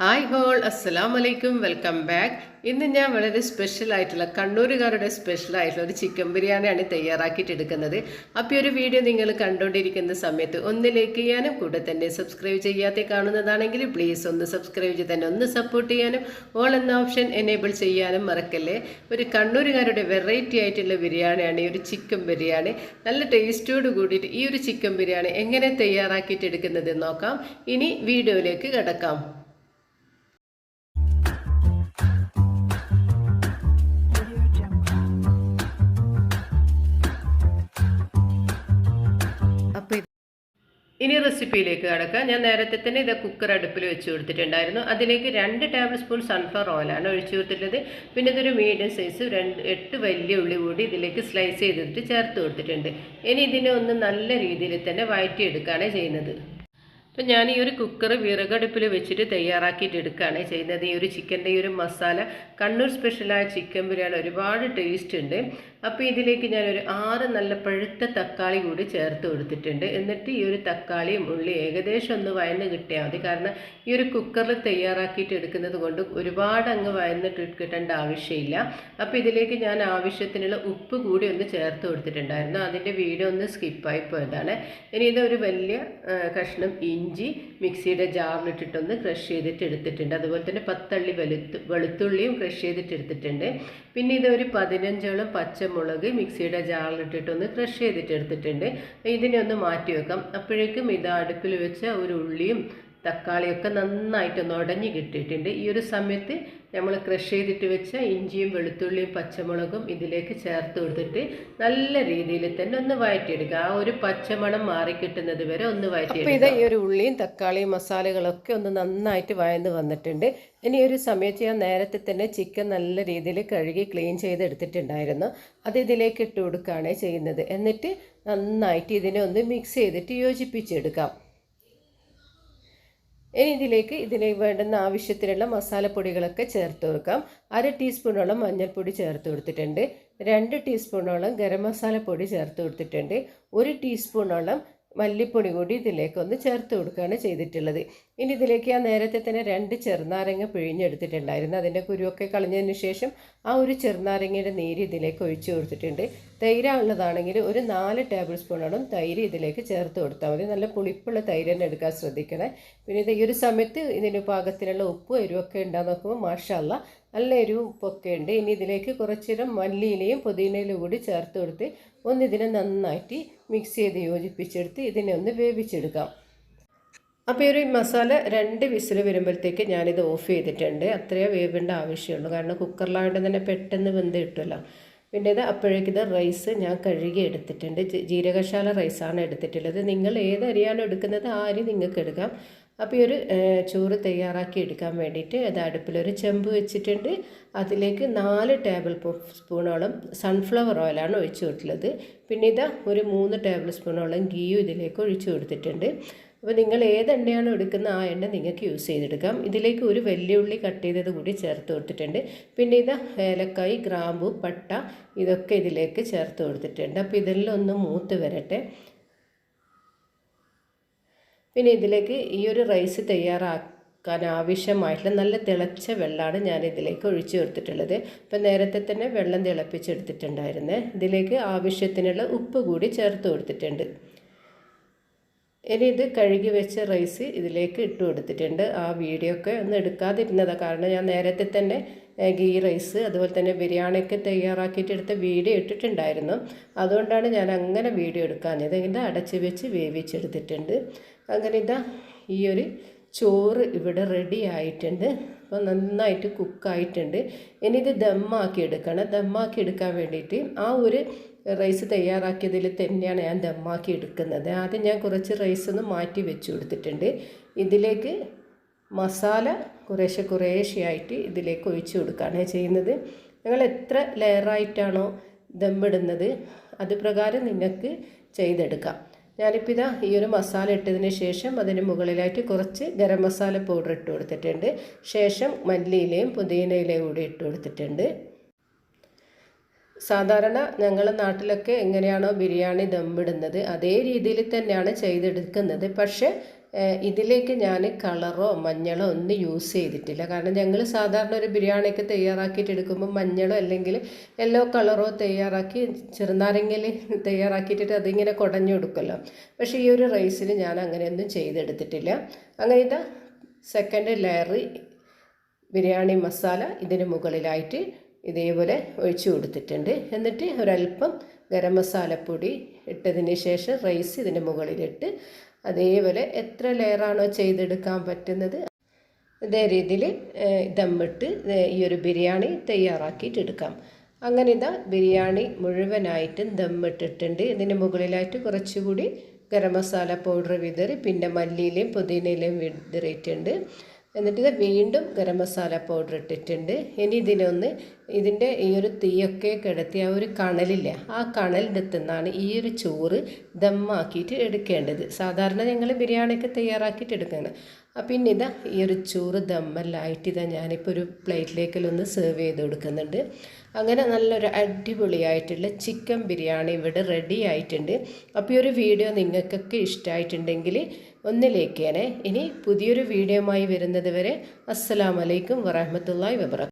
Hi whole അസ്സലാം വലൈക്കും welcome back ഇന്ന് ഞാൻ വളരെ സ്പെഷ്യൽ ആയിട്ടുള്ള കണ്ണൂരുകാരുടെ സ്പെഷ്യൽ ആയിട്ടുള്ള ഒരു ചിക്കൻ ബിരിയാണിയാണ് തയ്യാറാക്കിയിട്ട് എടുക്കുന്നത്. അപ്പോൾ ഒരു വീഡിയോ നിങ്ങൾ കണ്ടുകൊണ്ടിരിക്കുന്ന സമയത്ത് ഒന്ന് ലൈക്ക് ചെയ്യാനും കൂടെ തന്നെ സബ്സ്ക്രൈബ് ചെയ്യാതെ കാണുന്നതാണെങ്കിൽ പ്ലീസ് ഒന്ന് സബ്സ്ക്രൈബ് ചെയ്ത് തന്നെ ഒന്ന് സപ്പോർട്ട് ചെയ്യാനും ഓൾ എന്ന ഓപ്ഷൻ എനേബിൾ ചെയ്യാനും മറക്കല്ലേ? ഒരു കണ്ണൂരുകാരുടെ വെറൈറ്റി ആയിട്ടുള്ള ബിരിയാണിയാണ് ഈ ഒരു ചിക്കൻ ബിരിയാണി. നല്ല ടേസ്റ്റോട് കൂടിയിട്ട് ഈ ഒരു ചിക്കൻ ബിരിയാണി എങ്ങനെ തയ്യാറാക്കിയിട്ട് എടുക്കുന്നത് നോക്കാം. ഇനി വീഡിയോയിലേക്ക് കിടക്കാം. ഇനി റെസിപ്പിയിലേക്ക് കടക്കാം. ഞാൻ നേരത്തെ തന്നെ ഇത് കുക്കർ അടുപ്പിൽ വെച്ച് കൊടുത്തിട്ടുണ്ടായിരുന്നു. അതിലേക്ക് രണ്ട് ടേബിൾ സ്പൂൺ സൺഫ്ലവർ ഓയിലാണ് ഒഴിച്ചു കൊടുത്തിട്ടുള്ളത്. പിന്നെ ഇതൊരു മീഡിയം സൈസ് രണ്ട് എട്ട് വലിയ ഉള്ളി കൂടി ഇതിലേക്ക് സ്ലൈസ് ചെയ്തിട്ട് ചേർത്ത് കൊടുത്തിട്ടുണ്ട്. ഇനി ഇതിനെ ഒന്ന് നല്ല രീതിയിൽ തന്നെ വഴറ്റിയെടുക്കുകയാണ് ചെയ്യുന്നത്. അപ്പം ഞാൻ ഈ ഒരു കുക്കർ വിറകടുപ്പിൽ വെച്ചിട്ട് തയ്യാറാക്കിയിട്ട് എടുക്കുകയാണ് ചെയ്യുന്നത്. ഈ ഒരു ചിക്കന്റെ ഈ ഒരു മസാല കണ്ണൂർ സ്പെഷ്യലായ ചിക്കൻ ബിരിയാണി ഒരുപാട് ടേസ്റ്റ് ഉണ്ട്. അപ്പോൾ ഇതിലേക്ക് ഞാനൊരു ആറ് നല്ല പഴുത്ത തക്കാളി കൂടി ചേർത്ത് കൊടുത്തിട്ടുണ്ട്. എന്നിട്ട് ഈ ഒരു തക്കാളിയും ഉള്ളി ഏകദേശം ഒന്ന് വയന്ന് കിട്ടിയാൽ മതി. കാരണം ഈ ഒരു കുക്കറിൽ തയ്യാറാക്കിയിട്ട് എടുക്കുന്നത് കൊണ്ട് ഒരുപാട് അങ്ങ് വയന്നിട്ട് കിട്ടേണ്ട ആവശ്യമില്ല. അപ്പോൾ ഇതിലേക്ക് ഞാൻ ആവശ്യത്തിനുള്ള ഉപ്പ് കൂടി ഒന്ന് ചേർത്ത് കൊടുത്തിട്ടുണ്ടായിരുന്നു. അതിന്റെ വീഡിയോ ഒന്ന് സ്കിപ്പായി പോയതാണ്. ഇനി ഇതൊരു വലിയ കഷ്ണം ഇഞ്ചി മിക്സിയുടെ ജാറിലിട്ടിട്ടൊന്ന് ക്രഷ് ചെയ്തിട്ട് എടുത്തിട്ടുണ്ട്. അതുപോലെ തന്നെ പത്തള്ളി വെളുത്തു വെളുത്തുള്ളിയും ക്രഷ് ചെയ്തിട്ട് എടുത്തിട്ടുണ്ട്. പിന്നെ ഇതൊരു പതിനഞ്ചോളം പച്ചമുളക് മിക്സിയുടെ ജാറിലിട്ടിട്ടൊന്ന് ക്രഷ് ചെയ്തിട്ട് എടുത്തിട്ടുണ്ട്. ഇതിനെ ഒന്ന് മാറ്റി വെക്കാം അപ്പോഴേക്കും ഇത് അടുപ്പിൽ വെച്ച ഒരു ഉള്ളിയും തക്കാളിയൊക്കെ നന്നായിട്ടൊന്ന് ഉടഞ്ഞു കിട്ടിയിട്ടുണ്ട്. ഈ ഒരു സമയത്ത് നമ്മൾ ക്രഷ് ചെയ്തിട്ട് വെച്ച ഇഞ്ചിയും വെളുത്തുള്ളിയും പച്ചമുളകും ഇതിലേക്ക് ചേർത്ത് കൊടുത്തിട്ട് നല്ല രീതിയിൽ തന്നെ ഒന്ന് വഴറ്റിയെടുക്കുക. ആ ഒരു പച്ചമണം മാറിക്കിട്ടുന്നത് വരെ ഒന്ന് വഴറ്റിയെടുക്കുക ഇത് ഈ ഒരു ഉള്ളിയും തക്കാളിയും മസാലകളൊക്കെ ഒന്ന് നന്നായിട്ട് വഴന്ന് വന്നിട്ടുണ്ട്. ഇനി ഒരു സമയത്ത് ഞാൻ നേരത്തെ തന്നെ ചിക്കൻ നല്ല രീതിയിൽ കഴുകി ക്ലീൻ ചെയ്തെടുത്തിട്ടുണ്ടായിരുന്നു. അത് ഇതിലേക്ക് ഇട്ട് കൊടുക്കുകയാണ് ചെയ്യുന്നത്. എന്നിട്ട് നന്നായിട്ട് ഇതിനെ ഒന്ന് മിക്സ് ചെയ്തിട്ട് യോജിപ്പിച്ചെടുക്കാം. ഇനി ഇതിലേക്ക് ഇതിലേക്ക് വേണ്ടുന്ന ആവശ്യത്തിനുള്ള മസാലപ്പൊടികളൊക്കെ ചേർത്ത് കൊടുക്കാം. അര ടീസ്പൂണോളം മഞ്ഞൾപ്പൊടി ചേർത്ത് കൊടുത്തിട്ടുണ്ട്. രണ്ട് ടീസ്പൂണോളം ഗരം മസാല പൊടി ചേർത്ത് കൊടുത്തിട്ടുണ്ട്. ഒരു ടീസ്പൂണോളം മല്ലിപ്പൊടി കൂടി ഇതിലേക്കൊന്ന് ചേർത്ത് കൊടുക്കുകയാണ് ചെയ്തിട്ടുള്ളത്. ഇനി ഇതിലേക്ക് ആ നേരത്തെ തന്നെ രണ്ട് ചെറുനാരങ്ങ പിഴിഞ്ഞെടുത്തിട്ടുണ്ടായിരുന്നു. അതിന്റെ കുരുവൊക്കെ കളഞ്ഞതിന് ശേഷം ആ ഒരു ചെറുനാരങ്ങയുടെ നീര് ഇതിലേക്ക് ഒഴിച്ചു കൊടുത്തിട്ടുണ്ട്. തൈര ഉള്ളതാണെങ്കിൽ ഒരു നാല് ടേബിൾ സ്പൂണോളം തൈര് ഇതിലേക്ക് ചേർത്ത് കൊടുത്താൽ മതി. നല്ല പുളിപ്പുള്ള തൈര് തന്നെ എടുക്കാൻ ശ്രദ്ധിക്കണേ. പിന്നെ ഇത് ഈ ഒരു സമയത്ത് ഇതിന് പാകത്തിനുള്ള ഉപ്പും എരിവൊക്കെ ഉണ്ടാകുന്ന നോക്കുമ്പോൾ മാഷല്ല നല്ല പൊക്കയുണ്ട്. ഇനി ഇതിലേക്ക് കുറച്ചിരം മല്ലിയിലയും പുതിനയിലും കൂടി ചേർത്ത് കൊടുത്ത് ഒന്ന് ഇതിനെ നന്നായിട്ട് മിക്സ് ചെയ്ത് യോജിപ്പിച്ചെടുത്ത് ഇതിനെ ഒന്ന് വേവിച്ചെടുക്കാം. അപ്പോൾ ഈ ഒരു മസാല രണ്ട് വിസിൽ വരുമ്പോഴത്തേക്ക് ഞാനിത് ഓഫ് ചെയ്തിട്ടുണ്ട്. അത്രയേ വേവേണ്ട ആവശ്യമുള്ളൂ. കാരണം കുക്കറിലായിട്ട് തന്നെ പെട്ടെന്ന് വെന്ത് കിട്ടുമല്ലോ. പിന്നെ ഇത് അപ്പോഴേക്ക് ഇത് റൈസ് ഞാൻ കഴുകി എടുത്തിട്ടുണ്ട്. ജീരകശാല റൈസാണ് എടുത്തിട്ടുള്ളത്. നിങ്ങൾ ഏത് അരിയാണ് എടുക്കുന്നത് ആ അരി നിങ്ങൾക്ക് എടുക്കാം. അപ്പോൾ ഈ ഒരു ചോറ് തയ്യാറാക്കി എടുക്കാൻ വേണ്ടിയിട്ട് അത് അടുപ്പിലൊരു ചെമ്പ് വെച്ചിട്ടുണ്ട്. അതിലേക്ക് നാല് ടേബിൾ സ്പൂണോളം സൺഫ്ലവർ ഓയിലാണ് ഒഴിച്ചു കൊടുത്തുള്ളത് പിന്നെ ഇതാ ഒരു മൂന്ന് ടേബിൾ സ്പൂണോളം ഗീയും ഇതിലേക്ക് ഒഴിച്ചു കൊടുത്തിട്ടുണ്ട്. അപ്പോൾ നിങ്ങൾ ഏത് എണ്ണയാണോ എടുക്കുന്ന ആ എണ്ണ നിങ്ങൾക്ക് യൂസ് ചെയ്തെടുക്കാം. ഇതിലേക്ക് ഒരു വെല്ലുള്ളി കട്ട് ചെയ്തത് കൂടി ചേർത്ത് കൊടുത്തിട്ടുണ്ട്. പിന്നെ ഇത് ഏലക്കായി ഗ്രാമ്പു പട്ട ഇതൊക്കെ ഇതിലേക്ക് ചേർത്ത് കൊടുത്തിട്ടുണ്ട്. അപ്പോൾ ഇതെല്ലാം ഒന്ന് മൂത്ത് വരട്ടെ. പിന്നെ ഇതിലേക്ക് ഈ ഒരു റൈസ് തയ്യാറാക്കാൻ ആവശ്യമായിട്ടുള്ള നല്ല തിളച്ച വെള്ളമാണ് ഞാൻ ഇതിലേക്ക് ഒഴിച്ചു കൊടുത്തിട്ടുള്ളത്. ഇപ്പം നേരത്തെ തന്നെ വെള്ളം തിളപ്പിച്ചെടുത്തിട്ടുണ്ടായിരുന്നേ. ഇതിലേക്ക് ആവശ്യത്തിനുള്ള ഉപ്പ് കൂടി ചേർത്ത് കൊടുത്തിട്ടുണ്ട്. ഇനി ഇത് കഴുകി വെച്ച റൈസ് ഇതിലേക്ക് ഇട്ട് കൊടുത്തിട്ടുണ്ട്. ആ വീഡിയോ ഒക്കെ ഒന്ന് എടുക്കാതിരുന്നതാണ് കാരണം ഞാൻ നേരത്തെ തന്നെ ഗീ റൈസ് അതുപോലെ തന്നെ ബിരിയാണിയൊക്കെ തയ്യാറാക്കിയിട്ട് എടുത്ത വീഡിയോ ഇട്ടിട്ടുണ്ടായിരുന്നു. അതുകൊണ്ടാണ് ഞാൻ അങ്ങനെ വീഡിയോ എടുക്കാഞ്ഞത്. ഇത് അടച്ച് വെച്ച് വേവിച്ചെടുത്തിട്ടുണ്ട്. അങ്ങനെ ഇതാ ഈ ഒരു ചോറ് ഇവിടെ റെഡി ആയിട്ടുണ്ട്. അപ്പോൾ നന്നായിട്ട് കുക്കായിട്ടുണ്ട് ഇനി ഇത് ദമ്മാക്കി എടുക്കണം. ദമ്മാക്കി എടുക്കാൻ വേണ്ടിയിട്ട് ആ ഒരു റൈസ് തയ്യാറാക്കിയതിൽ തന്നെയാണ് ഞാൻ ദമ്മാക്കി എടുക്കുന്നത്. ആദ്യം ഞാൻ കുറച്ച് റൈസ് ഒന്ന് മാറ്റി വെച്ച് കൊടുത്തിട്ടുണ്ട്. ഇതിലേക്ക് മസാല കുറേശ്ശെ കുറേശ്ശെയായിട്ട് ഇതിലേക്ക് ഒഴിച്ചു കൊടുക്കുകയാണ് ചെയ്യുന്നത്. നിങ്ങൾ എത്ര ലെയറായിട്ടാണോ ദമ്മിടുന്നത് അത് പ്രകാരം നിങ്ങൾക്ക് ചെയ്തെടുക്കാം. ഞാനിപ്പോൾ ഇതാ ഈ ഒരു മസാല ഇട്ടതിന് ശേഷം അതിന് മുകളിലായിട്ട് കുറച്ച് ഗരം മസാല പൗഡർ ഇട്ട് കൊടുത്തിട്ടുണ്ട്. ശേഷം മല്ലിയിലയും പുതിനയിലയും കൂടി ഇട്ട് കൊടുത്തിട്ടുണ്ട്. സാധാരണ ഞങ്ങളുടെ നാട്ടിലൊക്കെ എങ്ങനെയാണോ ബിരിയാണി ദമ്മിടുന്നത് അതേ രീതിയിൽ തന്നെയാണ് ചെയ്തെടുക്കുന്നത്. പക്ഷേ ഇതിലേക്ക് ഞാൻ കളറോ മഞ്ഞളോ ഒന്നും യൂസ് ചെയ്തിട്ടില്ല. കാരണം ഞങ്ങൾ സാധാരണ ഒരു ബിരിയാണിയൊക്കെ തയ്യാറാക്കിയിട്ട് എടുക്കുമ്പോൾ മഞ്ഞളോ അല്ലെങ്കിൽ യെല്ലോ കളറോ തയ്യാറാക്കി ചെറുനാരങ്ങയിൽ തയ്യാറാക്കിയിട്ട് അതിങ്ങനെ കുടഞ്ഞു കൊടുക്കുമല്ലോ. പക്ഷേ ഈ ഒരു റൈസിൽ ഞാൻ അങ്ങനെയൊന്നും ചെയ്തെടുത്തിട്ടില്ല. അങ്ങനെ ഇതാ സെക്കൻഡ് ലെയർ ബിരിയാണി മസാല ഇതിന് മുകളിലായിട്ട് ഇതേപോലെ ഒഴിച്ചു കൊടുത്തിട്ടുണ്ട്. എന്നിട്ട് ഒരല്പം ഗരം മസാലപ്പൊടി ഇട്ടതിന് ശേഷം റൈസ് ഇതിന്റെ മുകളിലിട്ട് അതേപോലെ എത്ര ലെയറാണോ ചെയ്തെടുക്കാൻ പറ്റുന്നത്. അതേ രീതിയിൽ ദമ്മിട്ട് ഈ ഒരു ബിരിയാണി തയ്യാറാക്കിയിട്ട് എടുക്കാം. അങ്ങനെ ഇതാ ബിരിയാണി മുഴുവനായിട്ടും ദമ്മിട്ടിട്ടുണ്ട്. ഇതിന് മുകളിലായിട്ട് കുറച്ചുകൂടി ഗരം മസാല പൗഡർ വിതറി പിന്നെ മല്ലിയിലയും പുതിനയിലയും വിതറിയിട്ടുണ്ട്. എന്നിട്ട് ഇത് വീണ്ടും ഗരം മസാല പൗഡർ ഇട്ടിട്ടുണ്ട്. ഇനി ഇതിനൊന്ന് ഇതിന്റെ ഈ ഒരു തീയൊക്കെ ആ ഒരു കണലില്ല ആ കണലിന്റെ നിന്നാണ് ഈ ഒരു ചോറ് ദമ്മാക്കിയിട്ട് എടുക്കേണ്ടത്. സാധാരണ ഞങ്ങൾ ബിരിയാണിയൊക്കെ തയ്യാറാക്കിയിട്ട് അപ്പം പിന്നെ ഇതാ ഈ ഒരു ചോറ് ദമ്മല്ലായിട്ട് ഇതാ ഞാനിപ്പോൾ ഒരു പ്ലേറ്റിലേക്കിലൊന്ന് സെർവ് ചെയ്ത് കൊടുക്കുന്നുണ്ട്. അങ്ങനെ നല്ലൊരു അടിപൊളിയായിട്ടുള്ള ചിക്കൻ ബിരിയാണി ഇവിടെ റെഡി ആയിട്ടുണ്ട്. അപ്പോൾ ഈ ഒരു വീഡിയോ നിങ്ങൾക്കൊക്കെ ഇഷ്ടമായിട്ടുണ്ടെങ്കിൽ ഒന്നിലേക്കേനെ. ഇനി പുതിയൊരു വീഡിയോയുമായി വരുന്നത് വരെ അസ്സാമലൈക്കും വറഹമത്തല്ലാ വബറകാതുഹു